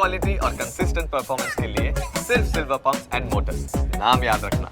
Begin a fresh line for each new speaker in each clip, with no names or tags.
Quality और consistent performance के लिए सिर्फ सिल्वर पंप्स एंड मोटर्स नाम याद रखना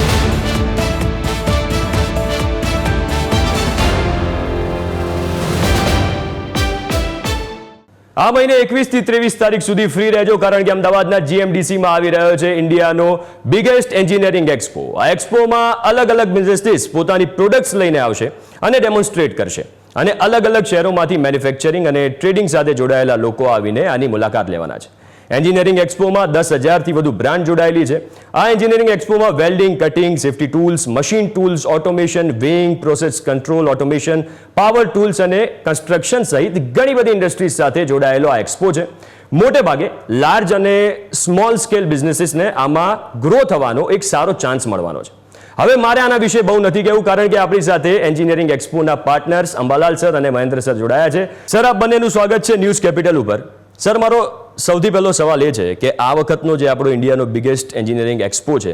આ મહિને એકવીસ થી ત્રેવીસ તારીખ સુધી ફ્રી રહેજો કારણ કે અમદાવાદના જીએમડીસીમાં આવી રહ્યો છે ઇન્ડિયાનો બિગેસ્ટ એન્જિનિયરિંગ એક્સપો આ એક્સપોમાં અલગ અલગ બિઝનેસીસ પોતાની પ્રોડક્ટ્સ લઈને આવશે અને ડેમોન્સ્ટ્રેટ કરશે અને અલગ અલગ શહેરોમાંથી મેન્યુફેક્ચરિંગ અને ટ્રેડિંગ સાથે જોડાયેલા લોકો આવીને આની મુલાકાત લેવાના છે એન્જિનિયરિંગ એક્સપોમાં દસ હજારથી વધુ બ્રાન્ડ જોડાયેલી છે. આ engineering એક્સપોમાં welding, cutting, safety tools, machine tools, automation, weighing, process control, automation, power tools અને કન્સ્ટ્રક્શન સહિત ઘણી બધી ઇન્ડસ્ટ્રીઝ સાથે જોડાયેલો આ એક્સપો છે. મોટે ભાગે લાર્જ અને સ્મોલ સ્કેલ બિઝનેસીસને આમાં ગ્રો થવાનો એક સારો ચાન્સ મળવાનો છે. હવે મારે આના વિશે બહુ નથી કહેવું, કારણ કે આપણી સાથે એન્જિનિયરિંગ એક્સપોના પાર્ટનર્સ અંબાલાલ સર અને મહેન્દ્ર સર જોડાયા છે. સર, આપ બંનેનું સ્વાગત છે ન્યૂઝ કેપિટલ ઉપર. સર, મારો સૌથી પહેલો સવાલ એ છે કે આ વખતનો જે આપણો ઇન્ડિયાનો બિગેસ્ટ એન્જિનિયરિંગ એક્સપો છે,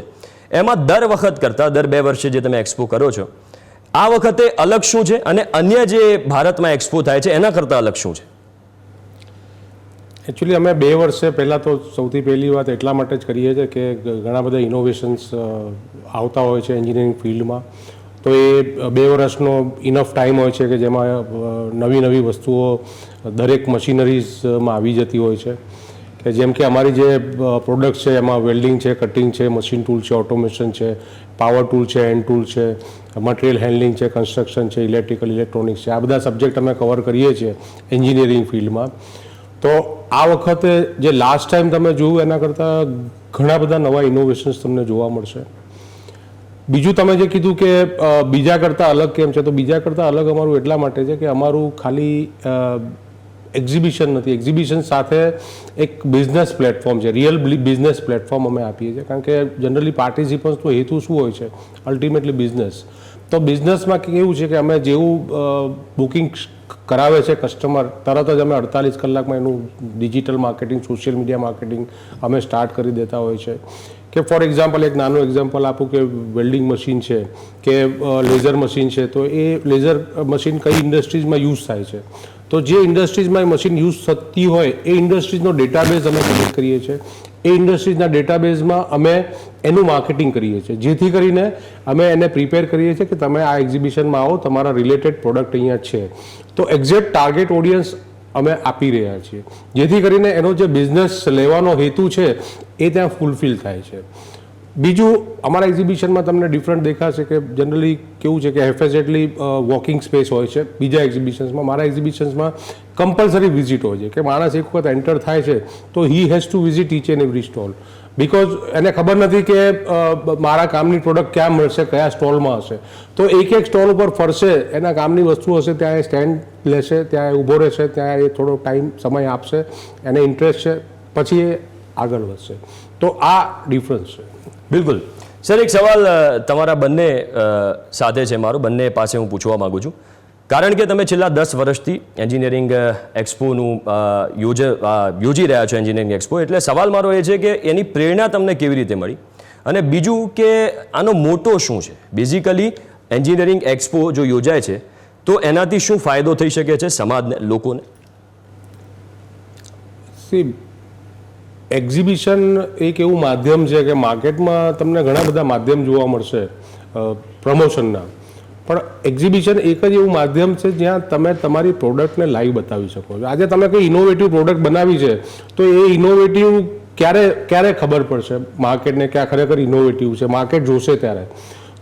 એમાં દર વખત કરતાં દર બે વર્ષે જે તમે એક્સપો કરો છો, આ વખતે અલગ શું છે અને અન્ય જે ભારતમાં એક્સપો થાય છે, એના કરતાં અલગ શું છે?
એકચ્યુઅલી અમે બે વર્ષે પહેલાં તો સૌથી પહેલી વાત એટલા માટે જ કરીએ છીએ કે ઘણા બધા ઇનોવેશન્સ આવતા હોય છે એન્જિનિયરિંગ ફિલ્ડમાં તો એ બે વર્ષનો ઇનફ ટાઈમ હોય છે કે જેમાં નવી નવી વસ્તુઓ દરેક મશીનરીઝમાં આવી જતી હોય છે. કે જેમ કે અમારી જે પ્રોડક્ટ છે, એમાં વેલ્ડિંગ છે કટિંગ છે મશીન ટૂલ છે ઓટોમેશન છે પાવર ટૂલ છે હેન્ડ ટૂલ છે મટીરિયલ હેન્ડલિંગ છે કન્સ્ટ્રક્શન છે ઇલેક્ટ્રિકલ ઇલેક્ટ્રોનિક્સ છે, આ બધા સબ્જેક્ટ અમે કવર કરીએ છીએ એન્જિનિયરિંગ ફિલ્ડમાં તો આ વખતે જે લાસ્ટ ટાઈમ તમે જોયું, એના કરતાં ઘણા બધા નવા ઇનોવેશન્સ તમને જોવા મળશે. બીજું તમે જે કીધું કે બીજા કરતાં અલગ કેમ છે, તો બીજા કરતાં અલગ અમારું એટલા માટે છે કે અમારું ખાલી એક્ઝિબિશન નથી. એક્ઝિબિશન સાથે એક બિઝનેસ પ્લેટફોર્મ છે. રિયલ બિઝનેસ પ્લેટફોર્મ અમે આપીએ છીએ. કારણ કે જનરલી પાર્ટિસિપન્ટ્સનો હેતુ શું હોય છે? અલ્ટિમેટલી બિઝનેસ તો બિઝનેસમાં કેવું છે કે અમે જેવું બુકિંગ કરાવે છે કસ્ટમર તરત જ અમે અડતાલીસ કલાકમાં એનું digital marketing social media marketing અમે સ્ટાર્ટ કરી દેતા હોય છે. કે ફોર એક્ઝામ્પલ એક નાનું એક્ઝામ્પલ આપું કે વેલ્ડિંગ મશીન છે, કે લેઝર મશીન છે, તો એ લેઝર મશીન કઈ ઇન્ડસ્ટ્રીઝમાં યુઝ થાય છે? તો જે ઇન્ડસ્ટ્રીઝમાં એ મશીન યુઝ થતી હોય, એ ઇન્ડસ્ટ્રીઝનો ડેટાબેઝ અમે કલેક્ટ કરીએ છીએ. એ ઇન્ડસ્ટ્રીઝના ડેટાબેઝમાં અમે એનું માર્કેટિંગ કરીએ છીએ. જેથી કરીને અમે એને પ્રિપેર કરીએ છીએ કે તમે આ એક્ઝિબિશનમાં આવો, તમારા રિલેટેડ પ્રોડક્ટ અહીંયા છે. તો એક્ઝેક્ટ ટાર્ગેટ ઓડિયન્સ અમે આપી રહ્યા છીએ. જેથી કરીને એનો જે બિઝનેસ લેવાનો હેતુ છે, એ ત્યાં ફૂલફિલ થાય છે. બીજું, અમારા એક્ઝિબિશનમાં તમને ડિફરન્ટ દેખાશે કે જનરલી કેવું છે કે એફએસેટલી વોકિંગ સ્પેસ હોય છે. બીજા એક્ઝિબિશન્સમાં મારા એક્ઝિબિશન્સમાં કમ્પલસરી વિઝિટ હોય છે. કે માણસ એક વખત એન્ટર થાય છે, તો he has to visit each and every stall because એને ખબર નથી કે મારા કામની પ્રોડક્ટ ક્યાં મળશે, કયા સ્ટોલમાં હશે. તો એક એક સ્ટોલ ઉપર ફરશે, એના કામની વસ્તુ હશે, ત્યાં એ સ્ટેન્ડ લેશે, ત્યાં એ ઊભો રહેશે, ત્યાં એ થોડો ટાઈમ સમય આપશે, એને ઇન્ટરેસ્ટ છે, પછી એ આગળ વધશે. તો આ ડિફરન્સ છે.
બિલકુલ. સર, એક સવાલ તમારા બંને સાથે છે મારો, બંને પાસે હું પૂછવા માગું છું. કારણ કે તમે છેલ્લા દસ વર્ષથી એન્જિનિયરિંગ એક્સપોનું યોજ યોજી રહ્યા છો એન્જિનિયરિંગ એક્સપો. એટલે સવાલ મારો એ છે કે એની પ્રેરણા તમને કેવી રીતે મળી? અને બીજું કે આનો મોટો શું છે? બેઝિકલી એન્જિનિયરિંગ એક્સપો જો યોજાય છે, તો એનાથી શું ફાયદો થઈ શકે છે સમાજને, લોકોને?
એક્ઝિબિશન એક એવું માધ્યમ છે કે માર્કેટમાં તમને ઘણા બધા માધ્યમ જોવા મળશે પ્રમોશનના. પણ એક્ઝિબિશન એક જ એવું માધ્યમ છે જ્યાં તમે તમારી પ્રોડક્ટને લાઈવ બતાવી શકો. છો આજે તમે કોઈ ઇનોવેટિવ પ્રોડક્ટ બનાવી છે, તો એ ઇનોવેટિવ ક્યારે ક્યારે ખબર પડશે? માર્કેટને કે આ ખરેખર ઇનોવેટિવ છે? માર્કેટ જોશે ત્યારે.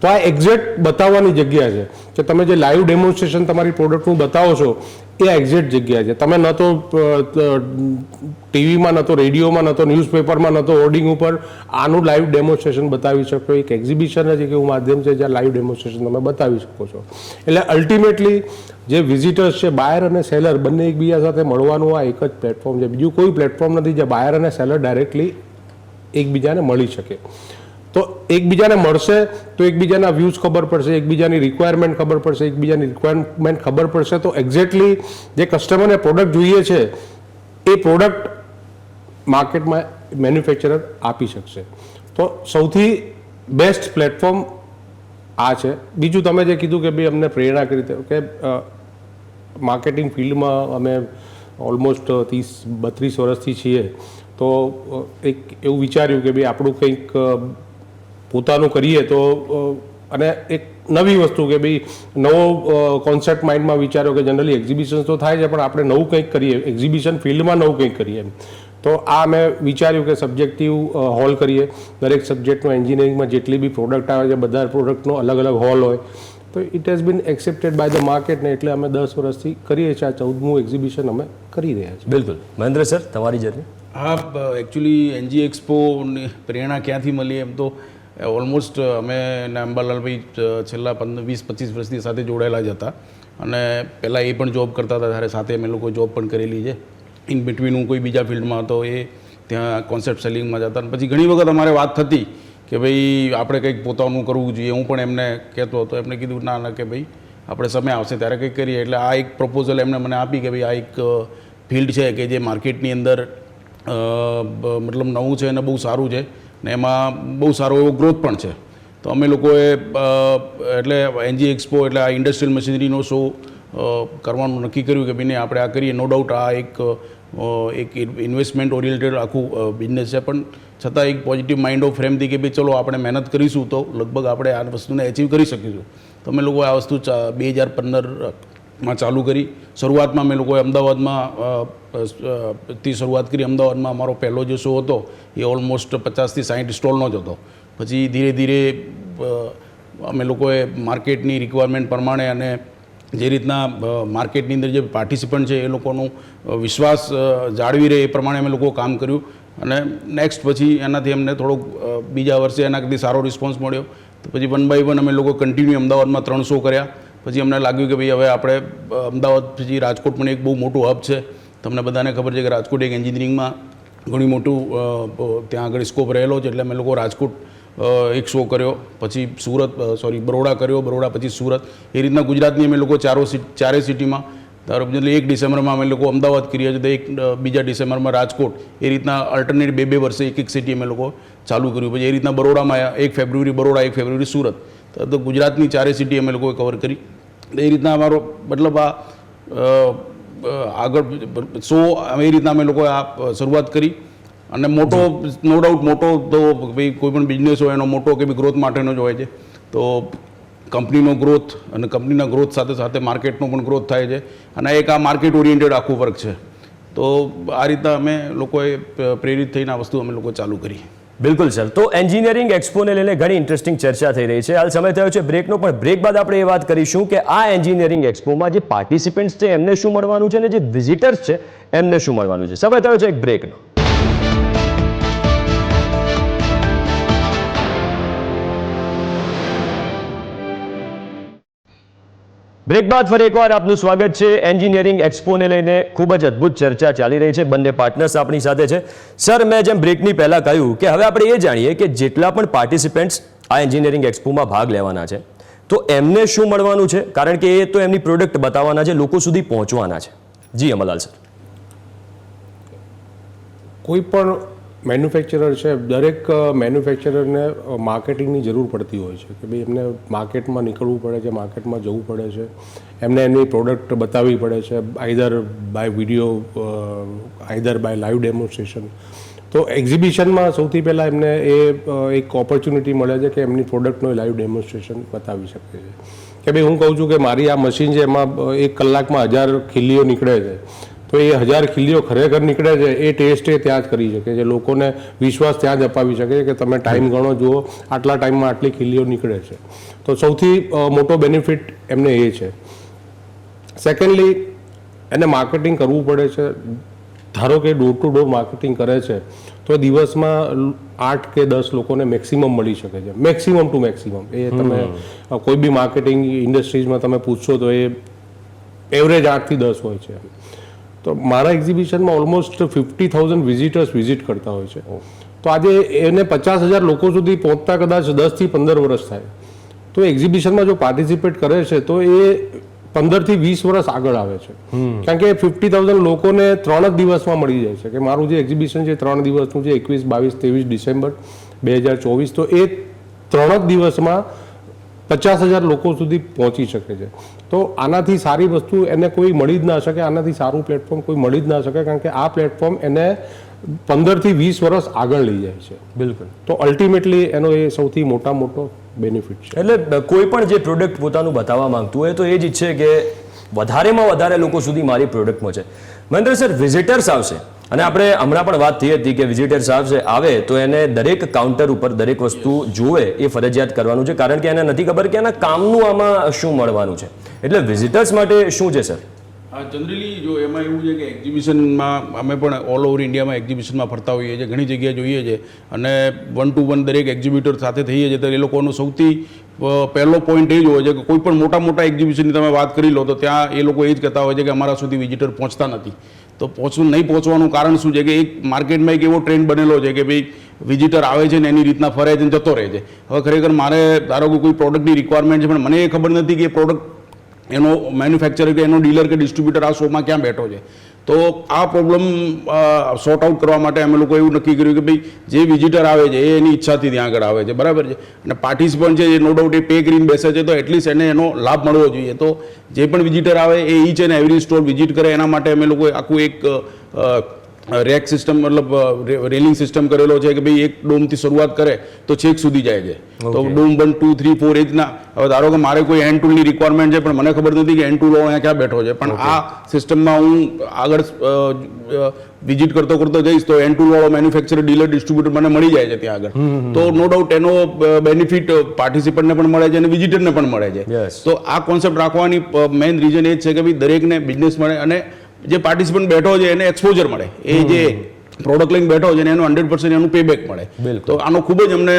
તો આ એક્ઝેક્ટ બતાવવાની જગ્યા છે. કે તમે જે લાઈવ ડેમોન્સ્ટ્રેશન તમારી પ્રોડક્ટનું બતાવો છો, એ એક્ઝેક્ટ જગ્યા છે. તમે ન તો ટીવીમાં, ન તો રેડિયોમાં, ન તો ન્યૂઝપેપરમાં ન તો હોર્ડિંગ ઉપર આનું લાઈવ ડેમોન્સ્ટ્રેશન બતાવી શકો. એક એક્ઝિબિશન જ એક એવું માધ્યમ છે જ્યાં લાઈવ ડેમોન્સ્ટ્રેશન તમે બતાવી શકો છો. એટલે અલ્ટિમેટલી જે વિઝિટર્સ છે બાયર અને સેલર બંને એકબીજા સાથે મળવાનું આ એક જ પ્લેટફોર્મ છે. બીજું કોઈ પ્લેટફોર્મ નથી જે બાયર અને સેલર ડાયરેક્ટલી એકબીજાને મળી શકે. તો એકબીજાને મળશે તો એકબીજાના વ્યૂઝ ખબર પડશે, એકબીજાની રિક્વાયરમેન્ટ ખબર પડશે, એકબીજાની રિક્વાયરમેન્ટ ખબર પડશે. તો એક્ઝેક્ટલી જે કસ્ટમરને પ્રોડક્ટ જોઈએ છે, એ પ્રોડક્ટ માર્કેટમાં મેન્યુફેક્ચરર આપી શકશે. તો સૌથી બેસ્ટ પ્લેટફોર્મ આ છે. બીજું તમે જે કીધું કે ભાઈ અમને પ્રેરણા કરી કે માર્કેટિંગ ફિલ્ડમાં અમે ઓલમોસ્ટ ત્રીસ, બત્રીસ વર્ષથી છીએ. તો એક એવું વિચાર્યું કે ભાઈ આપણું કંઈક પોતાનું કરીએ તો અને એક નવી વસ્તુ કે ભાઈ નવો કોન્સેપ્ટ માઇન્ડમાં વિચાર્યો કે જનરલી એક્ઝિબિશન તો થાય છે પણ આપણે નવું કંઈક કરીએ એક્ઝિબિશન ફિલ્ડમાં નવું કંઈક કરીએ એમ. તો આ મેં વિચાર્યું કે સબ્જેક્ટિવ હોલ કરીએ. દરેક સબ્જેક્ટનો એન્જિનિયરિંગમાં જેટલી બી પ્રોડક્ટ આવે છે બધા પ્રોડક્ટનો અલગ અલગ હોલ હોય. તો it has been accepted by the market ને એટલે અમે દસ વર્ષથી કરીએ છીએ. આ ચૌદમું એક્ઝિબિશન અમે કરી રહ્યા છીએ.
બિલકુલ. મહેન્દ્ર સર તમારી જર્ની
હા એકચ્યુઅલી એનજી એક્સપોની પ્રેરણા ક્યાંથી મળી એમ તો ઓલમોસ્ટ અમે ને અંબાલાલભાઈ છેલ્લા પંદર, વીસ, પચીસ વર્ષથી સાથે જોડાયેલા જ હતા. અને પહેલાં એ પણ જોબ કરતા હતા, ત્યારે સાથે અમે લોકો જોબ પણ કરેલી છે. ઇન બિટવીન હું કોઈ બીજા ફિલ્ડમાં હતો, એ ત્યાં કોન્સેપ્ટ સેલિંગમાં જતા. અને પછી ઘણી વખત અમારે વાત થતી કે ભાઈ, આપણે કંઈક પોતાનું કરવું જોઈએ. હું પણ એમને કહેતો હતો, એમને કીધું, ના ના, કે ભાઈ, આપણે સમય આવશે, ત્યારે કંઈક કરીએ. એટલે આ એક પ્રપોઝલ એમને મને આપી કે ભાઈ, આ એક ફિલ્ડ છે કે જે માર્કેટની અંદર મતલબ નવું છે અને બહુ સારું છે. ને એમાં બહુ સારો એવો ગ્રોથ પણ છે. તો અમે લોકોએ એટલે એનજી એક્સપો એટલે આ ઇન્ડસ્ટ્રીયલ મશીનરીનો શો કરવાનું નક્કી કર્યું કે ભાઈ નહીં આપણે આ કરીએ. નો ડાઉટ આ એક એક ઇન્વેસ્ટમેન્ટ ઓરિએન્ટેડ આખું બિઝનેસ છે. પણ છતાં એક પોઝિટિવ માઇન્ડ ઓફ ફ્રેમથી કે ભાઈ ચલો આપણે મહેનત કરીશું તો લગભગ આપણે આ વસ્તુને એચિવ કરી શકીશું. તો અમે લોકો આ વસ્તુ બે હજાર પંદરમાં ચાલુ કરી. શરૂઆતમાં અમે લોકોએ અમદાવાદમાં થી શરૂઆત કરી અમદાવાદમાં અમારો પહેલો જે શો હતો, એ ઓલમોસ્ટ પચાસથી સાઠ સ્ટોલનો જ હતો. પછી ધીરે ધીરે અમે લોકોએ માર્કેટની રિક્વાયરમેન્ટ પ્રમાણે અને જે રીતના માર્કેટની અંદર જે પાર્ટિસિપન્ટ છે એ લોકોનો વિશ્વાસ જાળવી રહે એ પ્રમાણે અમે લોકો કામ કર્યું. અને નેક્સ્ટ પછી એનાથી અમને થોડોક બીજા વર્ષે એના કરતી સારો રિસ્પોન્સ મળ્યો. તો પછી વન બાય વન અમે લોકો કન્ટિન્યુ અમદાવાદમાં ત્રણ શો કર્યા. પછી અમને લાગ્યું કે ભાઈ હવે આપણે અમદાવાદ પછી રાજકોટ પણ એક બહુ મોટું હબ છે. તમને બધાને ખબર છે કે રાજકોટ એક એન્જિનિયરિંગમાં ઘણી મોટું ત્યાં આગળ સ્કોપ રહેલો છે, એટલે અમે લોકો રાજકોટ એક શો કર્યો, પછી સુરત સોરી બરોડા કર્યો, બરોડા પછી સુરત. એ રીતના ગુજરાતની અમે લોકો ચારો ચારે સિટીમાં ધારો એટલે એક ડિસેમ્બરમાં અમે લોકો અમદાવાદ કરીએ છીએ, તો એક બીજા ડિસેમ્બરમાં રાજકોટ. એ રીતના અલ્ટરનેટ બે બે વર્ષે એક એક સિટી અમે લોકો ચાલુ કર્યું. પછી એ રીતના બરોડામાં એક ફેબ્રુઆરી બરોડા, એક ફેબ્રુઆરી સુરત. તો ગુજરાતની ચારે સિટી અમે લોકોએ કવર કરી. એ રીતના અમારો, મતલબ આ આગળ સો એ રીતના અમે લોકોએ આ શરૂઆત કરી. અને મોટો નો ડાઉટ મોટો તો ભાઈ કોઈ પણ બિઝનેસ હોય એનો મોટો કે ભાઈ ગ્રોથ માટેનો જ હોય છે. તો કંપનીનો ગ્રોથ અને કંપનીના ગ્રોથ સાથે સાથે માર્કેટનો પણ ગ્રોથ થાય છે. અને એક આ માર્કેટ ઓરિએન્ટેડ આખું વર્ક છે. તો આ રીતના અમે લોકોએ પ્રેરિત થઈને આ વસ્તુ અમે લોકો ચાલુ કરી.
બિલકુલ સર. તો એન્જિનિયરિંગ એક્સપોને લઈને ઘણી ઇન્ટરેસ્ટિંગ ચર્ચા થઈ રહી છે. હાલ સમય થયો છે બ્રેકનો, પણ બ્રેક બાદ આપણે એ વાત કરીશું કે આ એન્જિનિયરિંગ એક્સપોમાં જે પાર્ટિસિપન્ટ્સ છે, એમને શું મળવાનું છે અને જે વિઝિટર્સ છે, એમને શું મળવાનું છે? સમય થયો છે એક બ્રેકનો બ્રેક બાદ ફરી એકવાર આપનું સ્વાગત છે. એન્જિનિયરિંગ એક્સપોને લઈને ખૂબ જ અદ્ભુત ચર્ચા ચાલી રહી છે. બંને પાર્ટનર્સ આપણી સાથે છે. સર, મેં જેમ બ્રેકની પહેલાં કહ્યું કે હવે આપણે એ જાણીએ કે જેટલા પણ પાર્ટિસિપન્ટ્સ આ એન્જિનિયરિંગ એક્સપોમાં ભાગ લેવાના છે, તો એમને શું મળવાનું છે? કારણ કે એ તો એમની પ્રોડક્ટ બતાવવાના છે, લોકો સુધી પહોંચવાના છે. જી અમલાલ સર.
કોઈ પણ મેન્યુફેક્ચરર છે, દરેક મેન્યુફેક્ચરરને માર્કેટિંગની જરૂર પડતી હોય છે. કે ભાઈ એમને માર્કેટમાં નીકળવું પડે છે માર્કેટમાં જવું પડે છે. એમને એમની પ્રોડક્ટ બતાવવી પડે છે either by video either by live demonstration તો એક્ઝિબિશનમાં સૌથી પહેલાં એમને એ એક ઓપોર્ચ્યુનિટી મળે છે કે એમની પ્રોડક્ટનું લાઈવ ડેમોન્સ્ટ્રેશન બતાવી શકે છે. કે ભાઈ હું કહું છું કે મારી આ મશીન છે, એમાં એક કલાકમાં હજાર ખીલીઓ નીકળે છે. તો એ હજાર ખીલીઓ ખરેખર નીકળે છે એ ટેસ્ટ એ ત્યાં જ કરી શકે છે. લોકોને વિશ્વાસ ત્યાં જ અપાવી શકે છે કે તમે ટાઈમ ગણો જુઓ આટલા ટાઈમમાં આટલી ખીલીઓ નીકળે છે. તો સૌથી મોટો બેનિફિટ એમને એ છે. સેકન્ડલી એને માર્કેટિંગ કરવું પડે છે. ધારો કે ડોર ટુ ડોર માર્કેટિંગ કરે છે તો દિવસમાં આઠ કે દસ લોકોને મેક્સિમમ મળી શકે છે. મેક્સિમમ ટુ મેક્સિમમ એ તમે કોઈ બી માર્કેટિંગ ઇન્ડસ્ટ્રીઝમાં તમે પૂછશો તો એ એવરેજ આઠથી દસ હોય છે. તો મારા એક્ઝિબિશનમાં almost fifty thousand visitors visit કરતા હોય છે. તો આજે એને પચાસ હજાર લોકો સુધી પહોંચતા કદાચ દસથી પંદર વર્ષ થાય. તો એક્ઝિબિશનમાં જો પાર્ટિસિપેટ કરે છે તો એ પંદરથી વીસ વર્ષ આગળ આવે છે. કારણ કે ફિફ્ટી થાઉઝન્ડ લોકોને ત્રણ જ દિવસમાં મળી જાય છે. કે મારું જે એક્ઝિબિશન છે ત્રણ દિવસનું છે એકવીસ બાવીસ ત્રેવીસ ડિસેમ્બર બે હજાર ચોવીસ. તો એ ત્રણ જ દિવસમાં પચાસ હજાર લોકો સુધી પહોંચી શકે છે. તો આનાથી સારી વસ્તુ એને કોઈ મળી જ ના શકે આનાથી સારું પ્લેટફોર્મ કોઈ મળી જ ના શકે કારણ કે આ પ્લેટફોર્મ એને પંદરથી વીસ વર્ષ આગળ લઈ જાય છે.
બિલકુલ.
તો અલ્ટિમેટલી એનો એ સૌથી મોટા મોટો બેનિફિટ છે.
એટલે કોઈ પણ જે પ્રોડક્ટ પોતાનું બતાવવા માંગતું હોય તો એ જ ઈચ્છે કે વધારેમાં વધારે લોકો સુધી મારી પ્રોડક્ટ પહોંચે. મહેન્દ્ર સર વિઝિટર્સ આવશે. અને આપણે હમણાં પણ વાત થઈ હતી કે વિઝિટર્સ આવશે આવે તો એને દરેક કાઉન્ટર ઉપર દરેક વસ્તુ જોવે એ ફરજિયાત કરવાનું છે. કારણ કે એને નથી ખબર કે એના કામનું આમાં શું મળવાનું છે. એટલે વિઝિટર્સ માટે શું છે સર
જનરલી જો એમાં એવું છે કે એક્ઝિબિશનમાં અમે પણ ઓલ ઓવર ઇન્ડિયામાં એક્ઝિબિશનમાં ફરતા હોઈએ છીએ, ઘણી જગ્યાએ જોઈએ છીએ. અને વન ટુ વન દરેક એક્ઝિબિટર સાથે થઈએ છીએ. તો એ લોકોનો સૌથી પહેલો પોઈન્ટ એ જ હોય છે કે કોઈ પણ મોટા મોટા એક્ઝિબિશનની તમે વાત કરી લો, તો ત્યાં એ લોકો એ જ કહેતા હોય છે કે અમારા સુધી વિઝિટર પહોંચતા નથી. તો પહોંચવું નહીં પહોંચવાનું કારણ શું છે કે એક માર્કેટમાં એક એવો ટ્રેન્ડ બનેલો છે કે ભાઈ વિઝિટર આવે છે ને એની રીતના ફરે છે ને જતો રહે છે. હવે ખરેખર મારે ધારો કે કોઈ પ્રોડક્ટની રિક્વાયરમેન્ટ છે, પણ મને એ ખબર નથી કે પ્રોડક્ટ એનો મેન્યુફેક્ચર કે એનો ડીલર કે ડિસ્ટ્રીબ્યુટર આ શોમાં ક્યાં બેઠો છે. તો આ પ્રોબ્લેમ સોર્ટ આઉટ કરવા માટે અમે લોકો એવું નક્કી કર્યું કે ભાઈ જે વિઝિટર આવે છે, એ એની ઈચ્છાથી ત્યાં આગળ આવે છે. બરાબર છે? અને પાર્ટિસિપન્ટ છે, એ નો ડાઉટ એ પે કરીને બેસે છે, તો એટલીસ્ટ એને એનો લાભ મળવો જોઈએ. તો જે પણ વિઝિટર આવે, એ each and every store visit કરે. એના માટે અમે લોકો આખું એક રેક સિસ્ટમ મતલબ રેલિંગ સિસ્ટમ કરેલો છે કે ભાઈ એક ડોમથી શરૂઆત કરે તો છેક સુધી જાય છે. તો dome one two three four એ રીતના હવે ધારો કે મારે કોઈ એન્ડ ટૂલની રિક્વાયરમેન્ટ છે પણ મને ખબર નથી કે હેન્ડ ટૂલ અહીંયા ક્યાં બેઠો છે. પણ આ સિસ્ટમમાં હું આગળ વિઝિટ કરતો કરતો જઈશ તો હેન્ડ ટૂલ વાળો મેન્યુફેક્ચર ડીલર ડિસ્ટ્રીબ્યુટર મને મળી જાય છે ત્યાં આગળ. તો નો ડાઉટ એનો બેનિફિટ પાર્ટિસિપન્ટને પણ મળે છે અને વિઝિટરને પણ મળે છે. તો આ કોન્સેપ્ટ રાખવાની મેઇન રીઝન એ જ છે કે ભાઈ દરેકને બિઝનેસ મળે અને જે પાર્ટિસિપન્ટ બેઠો છે એને એક્સપોઝર મળે. એ જે પ્રોડક્ટ લઈને બેઠો છે એને એનું હંડ્રેડ પર્સન્ટ એનું પેબેક મળે. તો આનો ખૂબ જ અમને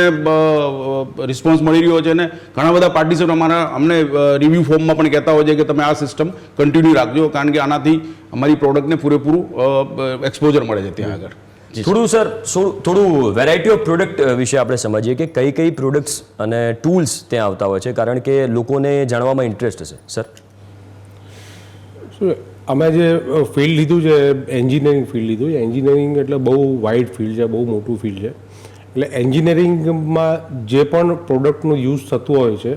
રિસ્પોન્સ મળી રહ્યો છે અને ઘણા બધા પાર્ટિસિપન્ટ અમારા અમને રિવ્યૂ ફોર્મમાં પણ કહેતા હોય છે કે તમે આ સિસ્ટમ કન્ટિન્યુ રાખજો કારણ કે આનાથી અમારી પ્રોડક્ટને પૂરેપૂરું એક્સપોઝર મળે છે ત્યાં આગળ.
થોડું સર થોડું વેરાયટી ઓફ પ્રોડક્ટ વિશે આપણે સમજીએ કે કઈ કઈ પ્રોડક્ટ્સ અને ટૂલ્સ ત્યાં આવતા હોય છે કારણ કે લોકોને જાણવામાં ઇન્ટરેસ્ટ છે સર?
શું અમે જે ફિલ્ડ લીધું છે એન્જિનિયરિંગ ફિલ્ડ લીધું. છે એન્જિનિયરિંગ એટલે બહુ વાઇડ ફિલ્ડ છે, બહુ મોટું ફિલ્ડ છે. એટલે એન્જિનિયરિંગમાં જે પણ પ્રોડક્ટનું યુઝ થતું હોય છે,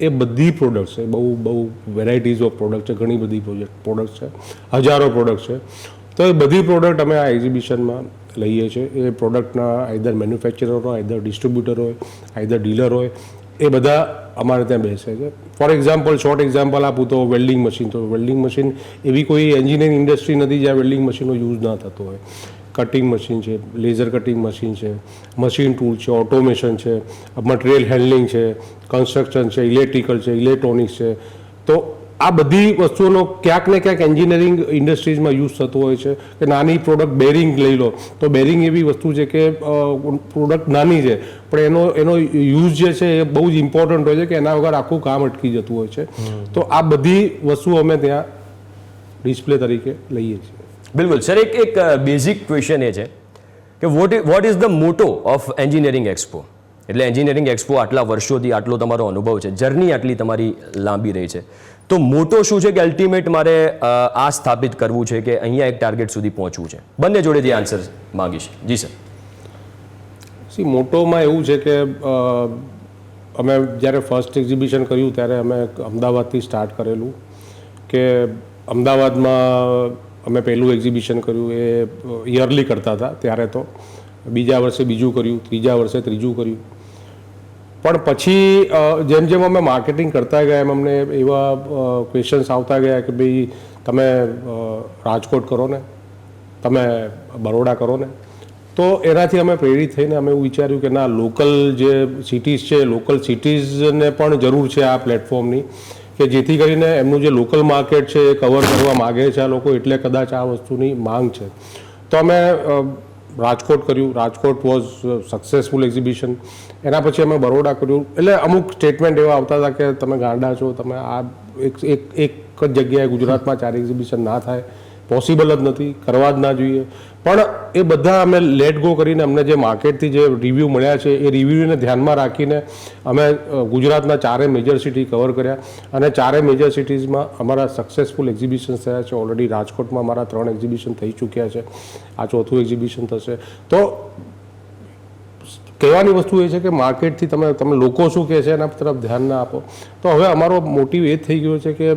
એ બધી પ્રોડક્ટ્સ છે. બહુ બહુ વેરાયટીઝ ઓફ પ્રોડક્ટ છે, ઘણી બધી પ્રોડક્ટ છે. હજારો પ્રોડક્ટ છે. તો એ બધી પ્રોડક્ટ અમે આ એક્ઝિબિશનમાં લઈએ છીએ. એ પ્રોડક્ટના આઈધર મેન્યુફેક્ચરર હોય આઈધર ડિસ્ટ્રીબ્યુટર હોય આઈધર ડીલર હોય એ બધા અમારે ત્યાં બેસે છે. ફોર એક્ઝામ્પલ શોર્ટ એક્ઝામ્પલ આપું તો વેલ્ડિંગ મશીન તો વેલ્ડિંગ મશીન એવી કોઈ એન્જિનિયરિંગ ઇન્ડસ્ટ્રી નથી જ્યાં વેલ્ડિંગ મશીનનો યુઝ ના થતો હોય. કટિંગ મશીન છે લેઝર કટિંગ મશીન છે મશીન ટૂલ છે ઓટોમેશન છે મટીરિયલ હેન્ડલિંગ છે કન્સ્ટ્રક્શન છે ઇલેક્ટ્રિકલ છે ઇલેક્ટ્રોનિક્સ છે. તો આ બધી વસ્તુઓનો ક્યાંક ને ક્યાંક એન્જિનિયરિંગ ઇન્ડસ્ટ્રીઝમાં યુઝ થતો હોય છે કે નાની પ્રોડક્ટ બેરિંગ લઈ લો. તો બેરિંગ એવી વસ્તુ છે કે પ્રોડક્ટ નાની છે. પણ એનો એનો યુઝ જે છે એ બહુ જ ઇમ્પોર્ટન્ટ હોય છે કે એના વગર આખું કામ અટકી જતું હોય છે. તો આ બધી વસ્તુઓ અમે ત્યાં ડિસ્પ્લે તરીકે લઈએ છીએ.
બિલકુલ. સર એક એક બેઝિક ક્વેશ્ચન એ છે કે what what is the motto of engineering expo એટલે એન્જિનિયરિંગ એક્સપો આટલા વર્ષોથી આટલો તમારો અનુભવ છે. જર્ની આટલી તમારી લાંબી રહી છે. તો મોટો શું છે કે અલ્ટિમેટ મારે આ સ્થાપિત કરવું છે કે અહીંયા એક ટાર્ગેટ સુધી પહોંચવું છે? બંને જોડેથી આન્સર માંગીશ. જી સર
સી મોટોમાં એવું છે કે અમે જ્યારે ફર્સ્ટ એક્ઝિબિશન કર્યું ત્યારે અમે અમદાવાદથી સ્ટાર્ટ કરેલું કે અમદાવાદમાં અમે પહેલું એક્ઝિબિશન કર્યું એ યરલી કરતા હતા ત્યારે તો. બીજા વર્ષે બીજું કર્યું, ત્રીજા વર્ષે ત્રીજું કર્યું. પણ પછી જેમ જેમ અમે માર્કેટિંગ કરતા ગયા, એમ અમને એવા ક્વેશ્ચન્સ આવતા ગયા કે ભાઈ, તમે રાજકોટ કરો ને, તમે બરોડા કરો ને. તો એનાથી અમે પ્રેરિત થઈને અમે એવું વિચાર્યું કે ના લોકલ જે સિટીઝ છે લોકલ સિટીઝને પણ જરૂર છે આ પ્લેટફોર્મની કે જેથી કરીને એમનું જે લોકલ માર્કેટ છે, એ કવર કરવા માગે છે આ લોકો, એટલે કદાચ આ વસ્તુની માંગ છે. તો અમે રાજકોટ કર્યું. રાજકોટ વોઝ સક્સેસફુલ એક્ઝિબિશન એના પછી અમે બરોડા કર્યું. એટલે અમુક સ્ટેટમેન્ટ એવા આવતા હતા કે તમે ગાંડા છો, તમે આ એક એક એક જ જગ્યાએ ગુજરાતમાં ચાર એક્ઝિબિશન ના થાય. પોસિબલ જ નથી, કરવા જ ના જોઈએ. પણ એ બધા અમે લેટ ગો કરીને અમને જે માર્કેટથી જે રિવ્યૂ મળ્યા છે, એ રિવ્યૂને ધ્યાનમાં રાખીને અમે ગુજરાતના ચારે મેજર સિટી કવર કર્યા. અને ચારે મેજર સિટીઝમાં અમારા સક્સેસફુલ એક્ઝિબિશન થયા છે. ઓલરેડી રાજકોટમાં અમારા ત્રણ એક્ઝિબિશન થઈ ચૂક્યા છે. આ ચોથું એક્ઝિબિશન થશે. તો કહેવાની વસ્તુ એ છે કે માર્કેટથી તમે તમે લોકો શું કહે છે એના તરફ ધ્યાન ના આપો. તો હવે અમારો મોટિવ એ થઈ ગયો છે કે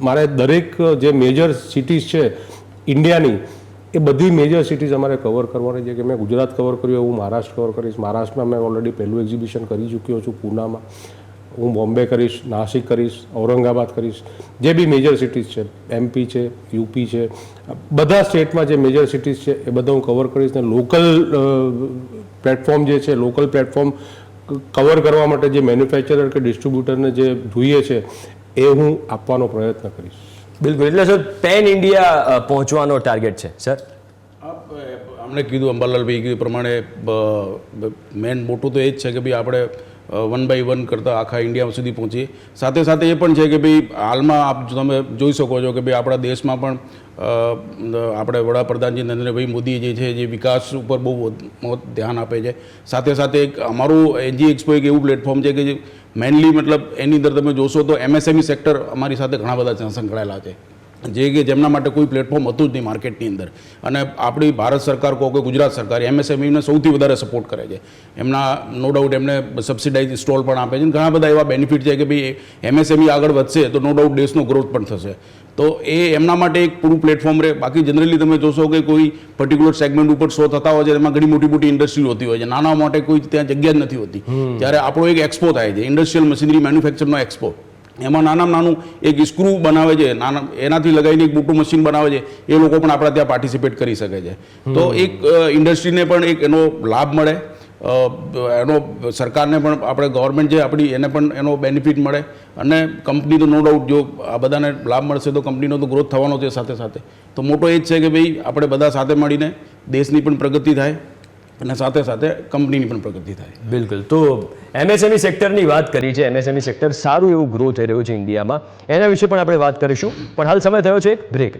મારે દરેક જે મેજર સિટીઝ છે ઇન્ડિયાની, એ બધી મેજર સિટીઝ અમારે કવર કરવાની છે કે મેં ગુજરાત કવર કર્યું, હું મહારાષ્ટ્ર કવર કરીશ. મહારાષ્ટ્રમાં મેં ઓલરેડી પહેલું એક્ઝિબિશન કરી ચૂક્યો છું, પૂનામાં. હું બોમ્બે કરીશ નાસિક કરીશ ઔરંગાબાદ કરીશ જે બી મેજર સિટીઝ છે એમપી છે યુપી છે બધા સ્ટેટમાં જે મેજર સિટીઝ છે એ બધા હું કવર કરીશ ને લોકલ પ્લેટફોર્મ જે છે લોકલ પ્લેટફોર્મ કવર કરવા માટે જે મેન્યુફેક્ચરર કે ડિસ્ટ્રીબ્યુટરને જે જોઈએ છે એ હું આપવાનો પ્રયત્ન કરીશ.
બિલકુલ. એટલે સર પેન ઇન્ડિયા પહોંચવાનો ટાર્ગેટ છે સર?
અમને કીધું અંબાલાલભાઈ કીધું પ્રમાણે મેન મોટું તો એ જ છે કે ભાઈ આપણે વન બાય વન કરતાં આખા ઇન્ડિયા સુધી પહોંચીએ. સાથે સાથે એ પણ છે કે ભાઈ, હાલમાં આપ તમે જોઈ શકો છો કે ભાઈ, આપણા દેશમાં પણ આપણે વડાપ્રધાનજી નરેન્દ્રભાઈ મોદી જે છે, જે વિકાસ ઉપર બહુ ધ્યાન આપે છે. સાથે સાથે એક અમારું એનજી એક્સપો એક એવું પ્લેટફોર્મ છે કે જે મેનલી મતલબ એની અંદર તમે જોશો તો એમએસએમઈ સેક્ટર અમારી સાથે ઘણા બધા સંકળાયેલા છે. જે કે જેમના માટે કોઈ પ્લેટફોર્મ હતું જ નહીં માર્કેટની અંદર. અને આપણી ભારત સરકાર કહો કે ગુજરાત સરકાર એમએસએમઈને સૌથી વધારે સપોર્ટ કરે છે. એમના નો ડાઉટ એમને સબસિડાઇઝ સ્ટોલ પણ આપે છે. ઘણા બધા એવા બેનિફિટ છે કે ભાઈ એમએસએમઈ આગળ વધશે તો નો ડાઉટ દેશનો ગ્રોથ પણ થશે. તો એ એમના માટે એક પૂરું પ્લેટફોર્મ રહે. બાકી જનરલી તમે જોશો કે કોઈ પર્ટિક્યુલર સેગમેન્ટ ઉપર શો થતા હોય છે એમાં ઘણી મોટી મોટી ઇન્ડસ્ટ્રી હોતી હોય છે. નાના માટે કોઈ ત્યાં જગ્યા જ નથી હોતી. ત્યારે આપણો એક એક્સપો થાય છે. ઇન્ડસ્ટ્રીયલ મશીનરી મેન્યુફેક્ચરનો એક્સપો એમાં નાનામાં નાનું એક સ્ક્રૂ બનાવે છે નાના એનાથી લગાવીને એક મોટું મશીન બનાવે છે એ લોકો પણ આપણા ત્યાં પાર્ટિસિપેટ કરી શકે છે. તો એક ઇન્ડસ્ટ્રીને પણ એક એનો લાભ મળે એનો સરકારને પણ આપણે ગવર્મેન્ટ જે આપણી એને પણ એનો બેનિફિટ મળે અને કંપની તો નો ડાઉટ જો આ બધાને લાભ મળશે તો કંપનીનો તો ગ્રોથ થવાનો છે સાથે સાથે. તો મોટો એ જ છે કે ભાઈ આપણે બધા સાથે મળીને દેશની પણ પ્રગતિ થાય અને સાથે સાથે કંપનીની પણ પ્રગતિ થાય.
બિલકુલ. તો એમએસએમઈ સેક્ટરની વાત કરી છે. એમએસએમઈ સેક્ટર સારું એવું ગ્રો થઈ રહ્યું છે ઇન્ડિયામાં. એના વિશે પણ આપણે વાત કરીશું. પણ હાલ સમય થયો છે એક બ્રેક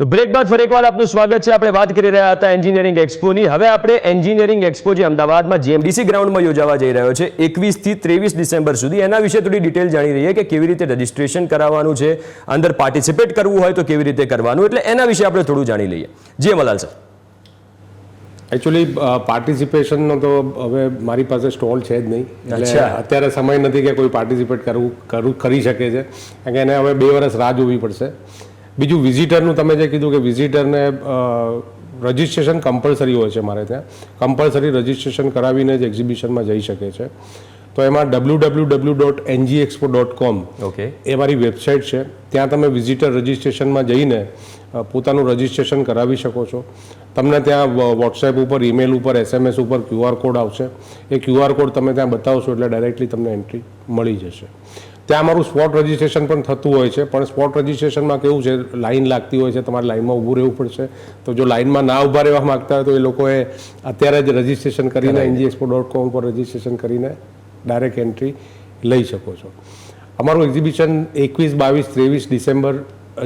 તો બ્રેક બાદ ફરી એકવાર આપનું સ્વાગત છે. આપણે વાત કરી રહ્યા હતા એન્જિનિયરિંગ એક્સપોની. હવે આપણે એન્જિનિયરિંગ એક્સપો જે અમદાવાદમાં જીએમડીસી ગ્રાઉન્ડમાં યોજાવા જઈ રહ્યો છે એકવીસથી ત્રેવીસ ડિસેમ્બર સુધી. એના વિશે થોડી ડિટેલ જાણી રહીએ કે કેવી રીતે રજિસ્ટ્રેશન કરાવવાનું છે અંદર પાર્ટિસિપેટ કરવું હોય તો કેવી રીતે કરવાનું એટલે એના વિશે આપણે થોડું જાણી લઈએ. જી મલાલ સર.
એકચ્યુઅલી પાર્ટિસિપેશનનો તો હવે મારી પાસે સ્ટોલ છે જ નહીં. એટલે અત્યારે સમય નથી કે કોઈ પાર્ટિસિપેટ કરવું કરવું કરી શકે છે. કારણ કે એને હવે બે વર્ષ રાહ જોવી પડશે. બીજું વિઝિટરનું તમે જે કીધું કે વિઝિટરને રજિસ્ટ્રેશન કમ્પલસરી હોય છે મારે ત્યાં. કમ્પલસરી રજિસ્ટ્રેશન કરાવીને જ એક્ઝિબિશનમાં જઈ શકે છે. તો એમાં W W W dot NG expo dot com
okay.
એ મારી વેબસાઇટ છે. ત્યાં તમે વિઝિટર રજિસ્ટ્રેશનમાં જઈને પોતાનું રજિસ્ટ્રેશન કરાવી શકો છો. તમને ત્યાં વોટ્સએપ ઉપર ઈમેલ ઉપર એસએમએસ ઉપર ક્યુઆર કોડ આવશે. એ ક્યુઆર કોડ તમે ત્યાં બતાવશો એટલે ડાયરેક્ટલી તમને એન્ટ્રી મળી જશે. ત્યાં અમારું સ્પોટ રજિસ્ટ્રેશન પણ થતું હોય છે પણ સ્પોટ રજિસ્ટ્રેશનમાં કેવું છે લાઈન લાગતી હોય છે તમારે લાઈનમાં ઊભું રહેવું પડશે. તો જો લાઈનમાં ના ઊભા રહેવા માંગતા હોય તો એ લોકોએ અત્યારે જ રજિસ્ટ્રેશન કરીને એનજીએક્સપો ડોટ કોમ પર રજિસ્ટ્રેશન કરીને ડાયરેક્ટ એન્ટ્રી લઈ શકો છો. અમારું એક્ઝિબિશન એકવીસ બાવીસ ત્રેવીસ December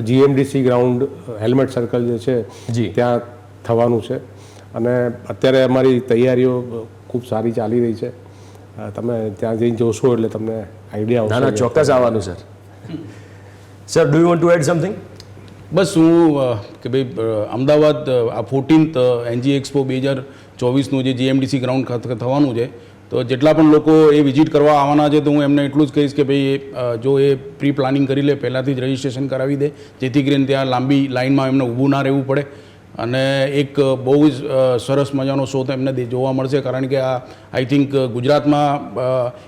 GMDC ground helmet circle જે છે. ત્યાં થવાનું છે. અને અત્યારે અમારી તૈયારીઓ ખૂબ સારી ચાલી રહી છે. તમે ત્યાં જઈને જોશો એટલે તમને આઈડિયા
ના ના ચોક્કસ આવવાનું sir sir do you want to add something
બસ હું કે ભાઈ અમદાવાદ આ ફોર્ટીન્થ એનજી એક્સપો બે હજાર ચોવીસનું જે જીએમડીસી ગ્રાઉન્ડ ખાતે થવાનું છે તો જેટલા પણ લોકો એ વિઝિટ કરવા આવવાના છે તો હું એમને એટલું જ કહીશ કે ભાઈ એ, જો એ પ્રી પ્લાનિંગ કરી લે પહેલાંથી જ રજિસ્ટ્રેશન કરાવી દે જેથી કરીને ત્યાં લાંબી લાઇનમાં એમને ઊભું ના રહેવું પડે. અને એક બહુ જ સરસ મજાનો શો તો એમને દે- જોવા મળશે, કારણ કે આ આઈ થિંક ગુજરાતમાં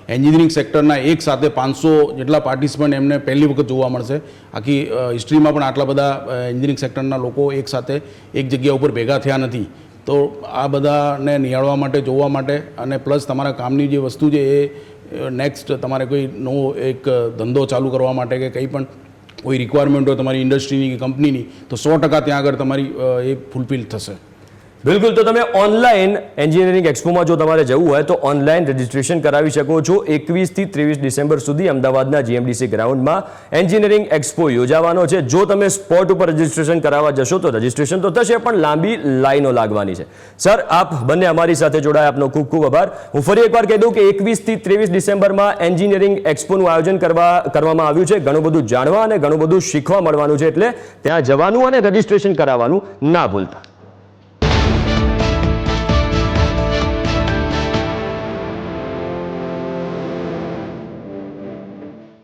એન્જિનિયરિંગ સેક્ટરના એક સાથે પાંચસો જેટલા પાર્ટિસિપન્ટ એમને પહેલી વખત જોવા મળશે. આખી હિસ્ટ્રીમાં પણ આટલા બધા એન્જિનિયરિંગ સેક્ટરના લોકો એક સાથે એક જગ્યા ઉપર ભેગા થયા નથી. તો આ બધાને નિહાળવા માટે, જોવા માટે અને પ્લસ તમારા કામની જે વસ્તુ છે એ નેક્સ્ટ તમારે કોઈ નવો એક ધંધો ચાલુ કરવા માટે કે કંઈ પણ કોઈ રિક્વાયરમેન્ટ હોય તમારી ઇન્ડસ્ટ્રીની કે કંપનીની તો સો ટકા ત્યાં આગળ તમારી એ ફૂલફિલ થશે.
બિલકુલ, તો તમે ઓનલાઈન એન્જિનિયરિંગ એક્સપોમાં જો તમારે જવું હોય, તો ઓનલાઈન રજિસ્ટ્રેશન કરાવી શકો છો એકવીસથી ત્રેવીસ ડિસેમ્બર સુધી અમદાવાદના જીએમડીસી ગ્રાઉન્ડમાં એન્જિનિયરિંગ એક્સપો યોજાવાનો છે. જો તમે સ્પોટ ઉપર રજિસ્ટ્રેશન કરાવવા જશો, તો રજિસ્ટ્રેશન તો થશે, પણ લાંબી લાઈનો લાગવાની છે. સર આપ બંને અમારી સાથે જોડાયા, આપનો ખૂબ ખૂબ આભાર. હું ફરી એકવાર કહી દઉં કે એકવીસથી ત્રેવીસ ડિસેમ્બરમાં એન્જિનિયરિંગ એક્સપોનું આયોજન કરવા, કરવામાં આવ્યું છે. ઘણું બધું જાણવા અને ઘણું બધું શીખવા મળવાનું છે, એટલે ત્યાં જવાનું અને રજિસ્ટ્રેશન કરાવવાનું ના ભૂલતા.